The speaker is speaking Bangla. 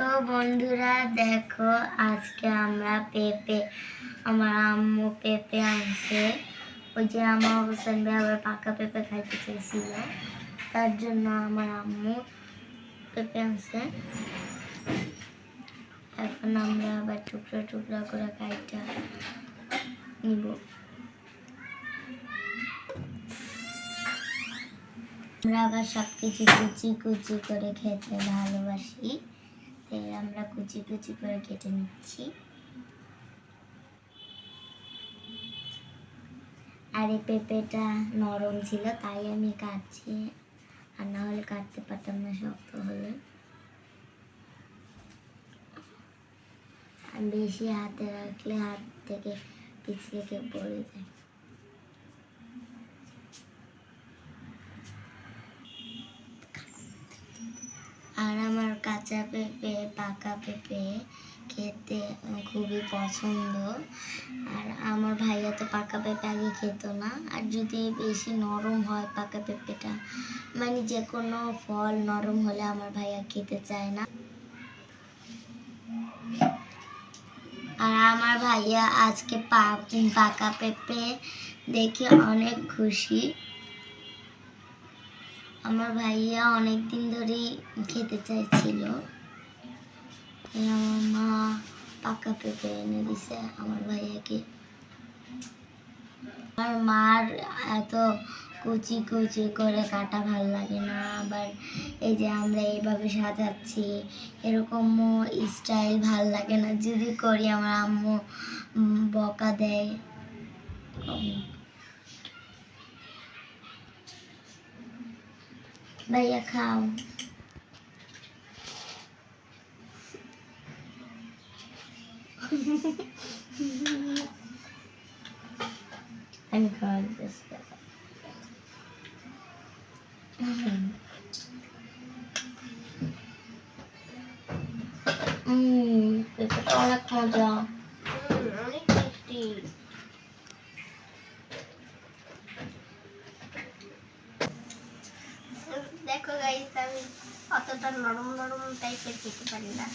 তো বন্ধুরা, দেখো আজকে আমরা পেঁপে, আমার আম্মু পেঁপে আনছে। ওই যে আমার হোসেন ভাই আবার পাকা পেঁপে খাইতে চেয়েছিল তার জন্য আমার আম্মু পেঁপে আনছে। এখন আমরা আবার টুকরা টুকরা করে খাইটা নিব। আমরা আবার সব কিছু কুচি কুচি করে খেতে ভালোবাসি। আমরা কুচি কুচি করে কেটে নিচ্ছি। আর এই পেঁপেটা নরম ছিল, তাই আমি কাটছি। আর না হলে কাটতে পারতাম না, শক্ত হলে। বেশি হাতে রাখলে হাত থেকে পিছলে পড়ে যায় আর আমার কাঁচা পেঁপে, পাকা পেঁপে খেতে খুবই পছন্দ। আর আমার ভাইয়া তো পাকা পেঁপে আগে খেত না। আর যদি বেশি নরম হয় পাকা পেঁপেটা মানে যে কোনো ফল নরম হলে আমার ভাইয়া খেতে চায় না। আর আমার ভাইয়া আজকে পাকা পেঁপে দেখে অনেক খুশি। আমার ভাইয়া অনেক দিন ধরেই খেতে চাইছিল। আমার মা পাকা পেঁপে এনে দিছে আমার ভাইয়াকে। আমার মার এত কুচি কুচি করে কাটা ভালো লাগে না, আবার এই যে আমরা এইভাবে সাজাচ্ছি এরকম স্টাইল ভালো লাগে না। যদি করি আমার আম্মু বকা দেয়। ভাইয়া খাও আমি খাওয়ার চেষ্টা হুম পেঁপেটা অনেক মজা অনেক টেস্টি আমি অতটা নরম নরম টাইপের খেতে পারি না।